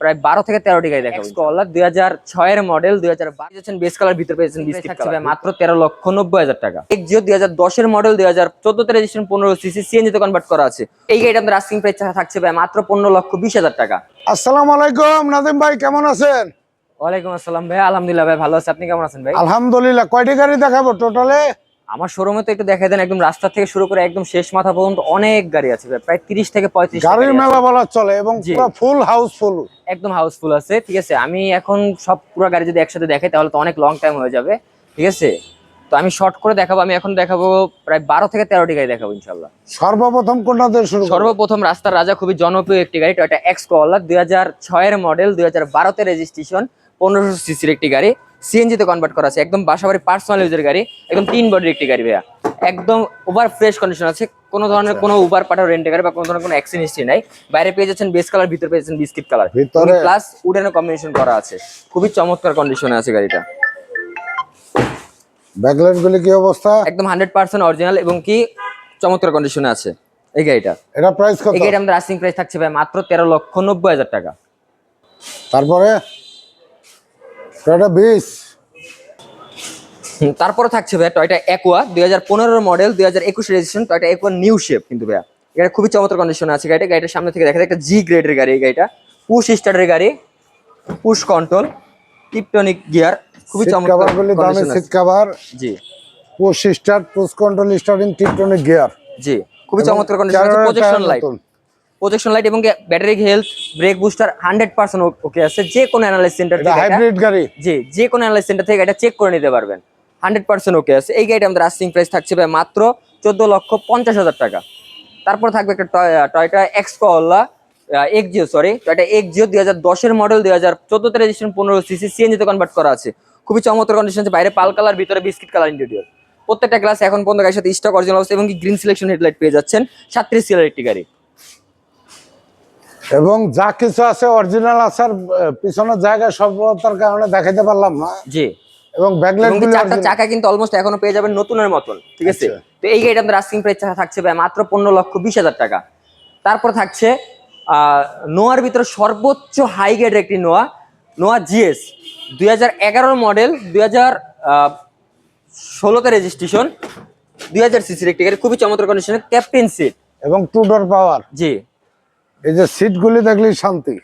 প্রায় বারো থেকে তেরোটি গাড়ি দেখাবো স্কলার দুই হাজার ছয়ের মডেল দুই হাজার বাড়িয়েছেন বেস কালার ভিতরে পেয়েছেন মাত্র তেরো লক্ষ নব্বই হাজার টাকা। এক্সিও দুই হাজার দশের মডেল দুই হাজার চোদ্দতে রেজিস্ট্রেশন পনেরো সিসি সিএনজি তে কনভার্ট করা আছে। এই গাড়িটা আমাদের আস্কিং প্রাইস থাকছে ভাই মাত্র পনেরো লক্ষ বিশ হাজার টাকা। আসসালামু আলাইকুম নাদিম ভাই কেমন আছেন? ওয়ালাইকুম আসসালাম ভাই আলহামদুলিল্লাহ ভাই ভালো আছে। আপনি কেমন আছেন ভাই? আলহামদুলিল্লাহ কয়টি গাড়ি দেখাবো টোটালে আমার শোরুমে তো একটু দেখাই দেন একদম রাস্তা থেকে শুরু করে একদম শেষ মাথা পর্যন্ত অনেক গাড়ি আছে প্রায় তিরিশ থেকে পঁয়ত্রিশ গাড়ির মেলা বলা চলে এবং ফুল হাউসফুল একদম হাউসফুল আছে ঠিক আছে? আমি এখন সব পুরো গাড়ি যদি একসাথে দেখাই তাহলে তো অনেক লং টাইম হয়ে যাবে ঠিক আছে? তো আমি শর্ট করে দেখাবো আমি এখন দেখাবো প্রায় বারো থেকে তেরোটি গাড়ি দেখাবো ইনশাল্লাহ সর্বপ্রথম কোনটা শুরু সর্বপ্রথম রাস্তার রাজা খুবই জনপ্রিয় একটি গাড়ি টয়টা এক্স কলার দুই হাজার ছয়ের মডেল দুই হাজার বারোতে রেজিস্ট্রেশন পনেরোশো সিসির একটি গাড়ি। সিএনজি তে কনভার্ট করা আছে। একদম বাসাবাড়ি পার্সোনাল ইউজের গাড়ি একদম তিন বডির একটি গাড়ি ভাইয়া। একদম ওভার ফ্রেশ কন্ডিশন আছে। কোনো ধরনের কোনো উবার পাঠাও রেন্টে গাড়ি বা কোনো ধরনের কোনো অ্যাক্সিডেন্ট হিস্ট্রি নাই। বাইরে পেয়ে যাচ্ছেন বেস কালার ভিতরে পেয়ে যাচ্ছেন বিস্কিট কালার ভিতরে প্লাস উডেনও কম্বিনেশন করা আছে। খুবই চমৎকার কন্ডিশনে আছে গাড়িটা। ব্যাকলাইট গুলি কি অবস্থা? একদম হান্ড্রেড পার্সেন্ট অরিজিনাল এবং কি চমৎকার কন্ডিশনে আছে এই গাড়িটা। এটা প্রাইস কত? এই গাড়িটা আমাদের আস্তিং প্রাইস থাকছে ভাই মাত্র তেরো লক্ষ নব্বই হাজার টাকা। তারপরে? টয়টা বিশ তারপরে থাকছে ভাইয়া টয়টা একোয়া দুই হাজার পনেরো মডেল দুই হাজার একুশ registration Toyota Aqua new shape কিন্তু ভাইয়া। এটা খুবই চমৎকার কন্ডিশনে আছে গাড়িটা। গাড়িটার সামনে থেকে দেখা যায় একটা জি গ্রেডের গাড়ি এই গাড়িটা। পুশ স্টার্টের গাড়ি পুশ কন্ট্রোল টিপটনিক গিয়ার খুবই চমৎকার দামি সিট কভার জি। Push start push control starting tiptronic gear জি খুবই চমৎকার কন্ডিশন আছে প্রজেকশন লাইট প্রজেকশন লাইট এবং battery health brake booster hundred percent okay আছে। যে কোনো অ্যানালাইস সেন্টার থেকে হাইব্রিড গাড়ি। জি যে কোনো অ্যানালাইস সেন্টার থেকে এটা চেক করে নিতে পারবেন। হান্ড্রেড পার্সেন্ট ওকে আছে। এই গাড়িটা আমাদের আস্তিং প্রাইস থাকছে ভাই মাত্র চোদ্দ লক্ষ পঞ্চাশ হাজার টাকা। তারপর থাকবে একটা Toyota X Corolla axio sorry Toyota Jio দুই হাজার দশের মডেল দুই হাজার চোদ্দতে রেজিস্ট্রেশন পনেরো সিসি সিএনজিতে কনভার্ট করা আছে। খুবই চমৎকার কন্ডিশন আছে। বাইরে পাল কালার ভিতরে বিস্কিট কালার ইন্টেরিয়র প্রত্যেকটা গ্লাস এখন পর্যন্ত গাড়ির সাথে স্টক অরিজিনাল অবস্থা এবং গ্রিন সিলেকশন হেডলাইট পেয়ে যাচ্ছেন। সাতত্রিশ সিলের একটি গাড়ি। এবং যা কিছু আছে অরিজিনাল আসার পিছনের জায়গায় সর্বতার কারণে দেখাইতে পারলাম না। জি। এবং ব্যাকলাইট গুলি original। চাকা কিন্তু অলমোস্ট এখনও পেয়ে যাবেন নতুনের মতন ঠিক আছে? আচ্ছা। তো এই গাড়িটা আমাদের আস্কিং প্রাইস থাকছে ভাই মাত্র পনেরো লক্ষ বিশ হাজার টাকা। তারপর থাকছে নোয়ার ভিতরে সর্বোচ্চ হাই গ্রেডের একটি নোয়া নোয়া জিএস দুই হাজার এগারোর মডেল দুই হাজার ষোলোতে রেজিস্ট্রেশন দুই হাজার সিসির একটি গাড়ি খুবই চমৎকার কন্ডিশনে ক্যাপ্টেন সিট এবং টু ডোর পাওয়ার জি। এই যে সিট গুলি দেখলেই শান্তি।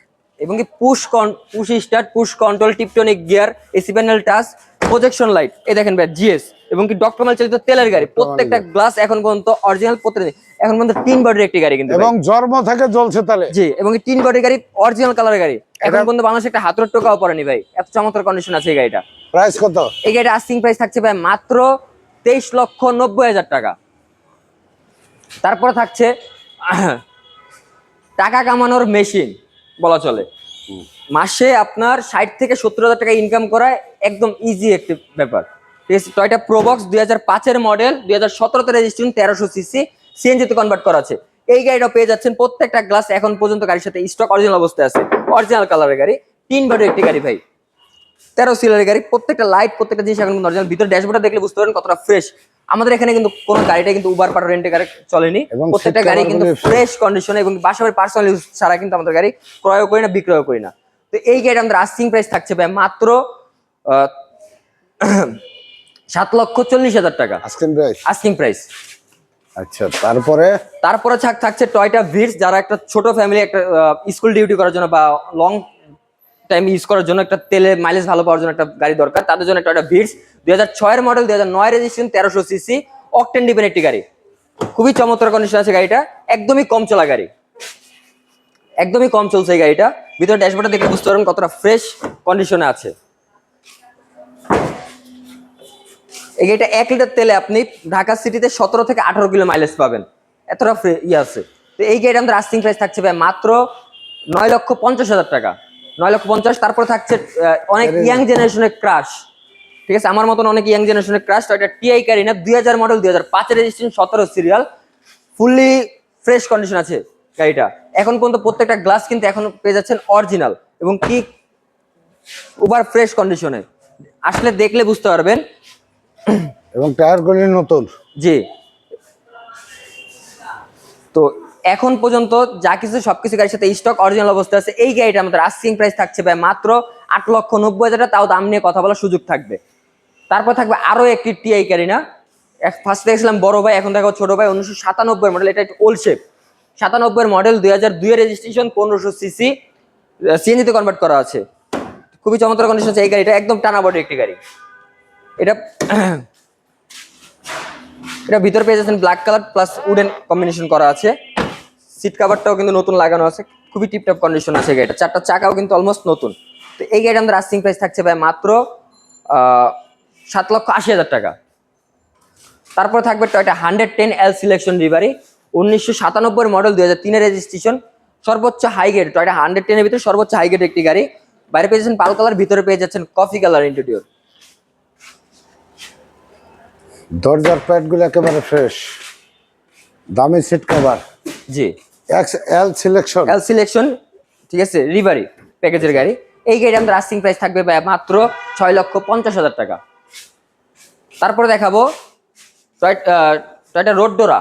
এবং কি পুশ কন push start push control tiptronic gear AC panel touch projection light এই দেখেন ভাই জিএস এবং কি ডক্টর মাল চালিত তেলের গাড়ি। প্রত্যেকটা গ্লাস এখন পর্যন্ত অরিজিনাল প্রত্যেক এখন পর্যন্ত তিন বডির একটি গাড়ি কিন্তু এবং। জন্ম থেকে জ্বলছে তালে। জি এবং তিন বডির গাড়ি অরিজিনাল কালারের গাড়ি। এখন পর্যন্ত বাংলাদেশে একটা হাতের টোকাও পড়েনি ভাই। এত চমৎকার কন্ডিশন আছে এই গাড়িটা। প্রাইস কত? এই গাড়িটা আস্তিং প্রাইস থাকছে ভাই মাত্র তেইশ লক্ষ নব্বই হাজার টাকা। তারপরে থাকছে টাকা কামানোর মেশিন বলা চলে। মাসে আপনার ষাট থেকে সত্তর হাজার টাকা ইনকাম করায় একদম ইজি একটি ব্যাপার। ঠিক আছে? টয়টা প্রোবক্স দুই হাজার পাঁচের মডেল দুই হাজার সতেরোতে রেজিস্ট্রেশন তেরোশো সিসি সিএনজিতে কনভার্ট করা আছে। এই গাড়িটা পেয়ে যাচ্ছেন প্রত্যেকটা গ্লাস এখন পর্যন্ত গাড়ির সাথে স্টক অরিজিনাল অবস্থায় আছে। অরিজিনাল কালারের গাড়ি তিন বডির একটি গাড়ি ভাই। তেরো সিলের গাড়ি প্রত্যেকটা লাইট প্রত্যেকটা জিনিস এখন অরিজিনাল ভিতরে ড্যাশবোর্ডটা দেখলে বুঝতে পারেন কতটা ফ্রেশ আমাদের এখানে কিন্তু কোনো গাড়িটা কিন্তু উবার পাটা রেন্টে গাড়ি চলেনি। প্রত্যেকটা গাড়ি কিন্তু ফ্রেশ কন্ডিশনে এবং বাসাবাড়ি পার্সোনাল ইউজ ছাড়া কিন্তু আমাদের গাড়ি ক্রয় করি না বিক্রয় করি না। তো এই গাড়ি আমাদের আস্কিং প্রাইস থাকছে ভাই মাত্র সাত লক্ষ চল্লিশ হাজার টাকা। আজকের প্রাইস আস্কিং প্রাইস আচ্ছা তারপরে? তারপরে থাক থাকছে টয়টা ভিটস যারা একটা ছোট ফ্যামিলি একটা স্কুল ডিউটি করার জন্য বা লং টাইম ইউজ করার জন্য একটা তেলে মাইলেজ ভালো পাওয়ার জন্য একটা গাড়ি দরকার। তাদের জন্য টয়টা ভিটস দুই হাজার ছয়ের মডেল দুই হাজার নয় রেজিস্ট্রেশন তেরোশো সিসি অকটেন ডিপেন একটি গাড়ি। খুবই চমৎকার কন্ডিশন আছে গাড়িটা, একদমই কম চলা গাড়ি। একদমই কম চলছে এই গাড়িটা। ভিতরে ড্যাশবোর্ডে দেখে বুঝতে পারবেন কতটা ফ্রেশ কন্ডিশনে আছে। এই গাড়িটা এক লিটার তেলে আপনি ঢাকা সিটিতে সতেরো থেকে আঠারো কিলো মাইলেজ পাবেন। এতটা ফ্রে- ইয়ে আছে। তো এই গাড়িটা আমাদের আস্তিং প্রাইস থাকছে ভাই মাত্র নয় লক্ষ পঞ্চাশ হাজার টাকা। নয় লক্ষ পঞ্চাশ তারপর থাকছে অনেক ইয়াং জেনারেশনের ক্রাশ ঠিক আছে? আমার মতন অনেক ইয়াং জেনারেশনের ক্রাশ এটা টিআই কারিনা দুই হাজার মডেল দুই হাজার পাঁচের রেজিস্ট্রেশন সতেরো সিরিয়াল ফুললি ফ্রেশ কন্ডিশন আছে গাড়িটা। এখন পর্যন্ত প্রত্যেকটা গ্লাস কিন্তু এখন পেয়ে যাচ্ছেন অরিজিনাল এবং কি ওভার ফ্রেশ কন্ডিশনে আসলে দেখলে বুঝতে পারবেন। এবং টায়ার গুলি নতুন। জি। তো এখন পর্যন্ত যা কিছু সবকিছু গাড়ির সাথে স্টক অরিজিনাল অবস্থা আছে, এই গাড়িটা আমাদের আস্কিং প্রাইস থাকছে ভাই মাত্র আট লক্ষ নব্বই হাজার তাও দাম নিয়ে কথা বলার সুযোগ থাকবে। তারপর থাকবে আরও একটি টিআই গাড়ি না? ফার্স্ট দেখছিলাম বড় ভাই, এখন দেখো ছোট ভাই, উনিশশো সাতানব্বই মডেল এটা একটু ওল্ড শেপ সাতানব্বই মডেল দুই হাজার দুইয়ের রেজিস্ট্রেশন পনেরোশো সিসি সিএনজিতে কনভার্ট করা আছে। খুবই চমৎকার কন্ডিশন আছে এই গাড়িটা, একদম টানা বডি একটি গাড়ি। এটা এটা ভিতরে পেয়ে যাচ্ছেন black colour plus wooden combination করা আছে। সিট কাভারটাও কিন্তু নতুন লাগানো আছে খুবই টিপটপ কন্ডিশন আছে গাড়িটা। চারটা চাকাও কিন্তু অলমোস্ট নতুন। তো এই গাড়িটা আমাদের আস্তিং প্রাইস থাকছে ভাই মাত্র সাত লক্ষ আশি হাজার টাকা। তারপর থাকবে Toyota hundred ten L selection reverie উনিশশো সাতানব্বই মডেল দুই হাজার তিনের রেজিস্ট্রেশন সর্বোচ্চ হাই গেট টয়টা হান্ড্রেড টেনের ভিতরে সর্বোচ্চ হাই গেট একটি গাড়ি। বাইরে পেয়ে যাচ্ছেন পাল কালার ভিতরে পেয়ে যাচ্ছেন কফি কালার ইন্টেরিয়র দরজার প্যাডগুলো একেবারে ফ্রেশ দামি সিট কভার জি। এল সিলেকশন এল সিলেকশন ঠিক আছে রিভারি প্যাকেজের গাড়ি। এই গাড়ি আমাদের আস্তিং প্রাইস থাকবে মাত্র ছয় লক্ষ পঞ্চাশ হাজার টাকা। তারপরে দেখাবো টয়টা রোড ডোরা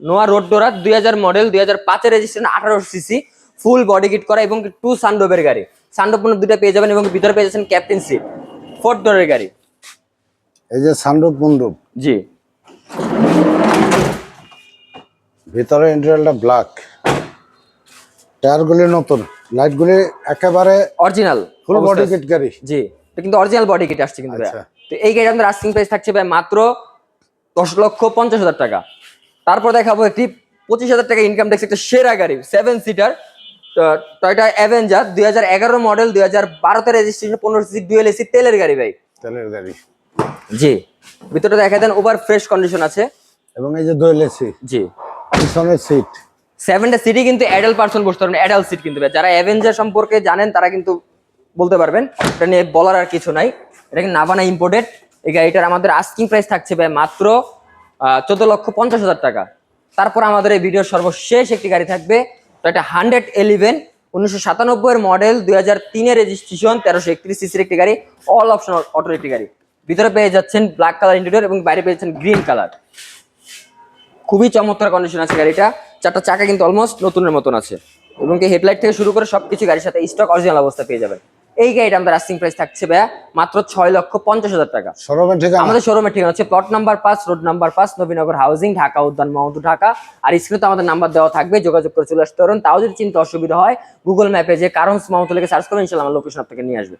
নোয়া রোড ডোরা দুই হাজার মডেল দুই হাজার পাঁচের রেজিস্ট্রেশন আঠারো সিসি ফুল বডি কিট করা এবং টু সানডোবের গাড়ি। সানডোব দুটো পেয়ে যাবেন এবং ভিতরে পেয়ে যাচ্ছেন ক্যাপ্টেন সিট ডোরের গাড়ি। এই যে সানরূপ মন্ডুপ জি। ভিতরে ইন্টেরিয়রটা ব্ল্যাক টায়ারগুলি নতুন। লাইটগুলি একেবারে অরিজিনাল ফুল বডি কিট গাড়ি। জি এটা কিন্তু অরিজিনাল বডি কিট আসছে কিন্তু। আচ্ছা। তো এই গাড়ি আমাদের আস্কিং প্রাইস থাকছে ভাই মাত্র দশ লক্ষ পঞ্চাশ হাজার টাকা। তারপর দেখাবো একটি পঁচিশ হাজার টাকা ইনকাম ট্যাক্স একটা সেরা গাড়ি সেভেন সিটার টয়টা অ্যাভেঞ্জার দুই হাজার এগারো মডেল দুই হাজার বারোতে রেজিস্ট্রেশন পনেরো সিসি ডুয়েল এসি তেলের গাড়ি ভাই। তেলের গাড়ি। জি ভিতরে দেখা দেন ওভার ফ্রেশ কন্ডিশন আছে। এবং এই যে দোয়েল এসি জি। পিছনের সিট সেভেনটা সিটি কিন্তু অ্যাডাল্ট পার্সন বসতে পারবেন অ্যাডাল্ট সিট কিন্তু যারা অ্যাভেঞ্জার সম্পর্কে জানেন, তারা কিন্তু বলতে পারবেন, এটা নিয়ে বলার আর কিছু নাই। এটা কিন্তু নাভানা ইম্পোর্টেড এই গাড়িটার আমাদের আস্কিং প্রাইস থাকছে ভাই মাত্র চোদ্দ লক্ষ পঞ্চাশ হাজার টাকা। তারপর আমাদের এই ভিডিওর সর্বশেষ একটি গাড়ি থাকবে, তো এটা হান্ড্রেড এলিভেন উনিশশো সাতানব্বই মডেল দুই হাজার তিনের রেজিস্ট্রেশন তেরোশো একত্রিশ সিসির একটি গাড়ি অল অপশন অটোর একটি গাড়ি। ভিতরে পেয়ে যাচ্ছেন ব্ল্যাক কালার ইন্টেরিয়র এবং বাইরে পেয়ে যাচ্ছেন গ্রিন কালার খুবই চমৎকার কন্ডিশন আছে গাড়িটা। চারটা চাকা কিন্তু অলমোস্ট নতুনের মতন আছে। এবং কি হেডলাইট থেকে শুরু করে সবকিছু গাড়ির সাথে স্টক অরিজিনাল অবস্থা পেয়ে যাবেন। এই গাড়িটা আমাদের আস্তিং প্রাইস থাকছে ভাইয়া মাত্র ছয় লক্ষ পঞ্চাশ হাজার টাকা। শোরুমের ঠিকানা? আমাদের শোরুমের ঠিকানা হচ্ছে প্লট নাম্বার পাঁচ রোড নাম্বার পাঁচ নবীনগর হাউজিং ঢাকা উদ্যান মহতু ঢাকা। আর স্ক্রিনে তো আমাদের নাম্বার দেওয়া থাকবে যোগাযোগ করে চলে আসতে পারেন। তাও যদি চিন্তা অসুবিধা হয় গুগল ম্যাপে যে কারণ মাহমুদ সার্চ করবেন ইনশাল্লাহ আমার লোকেশন আপনাকে নিয়ে আসবে।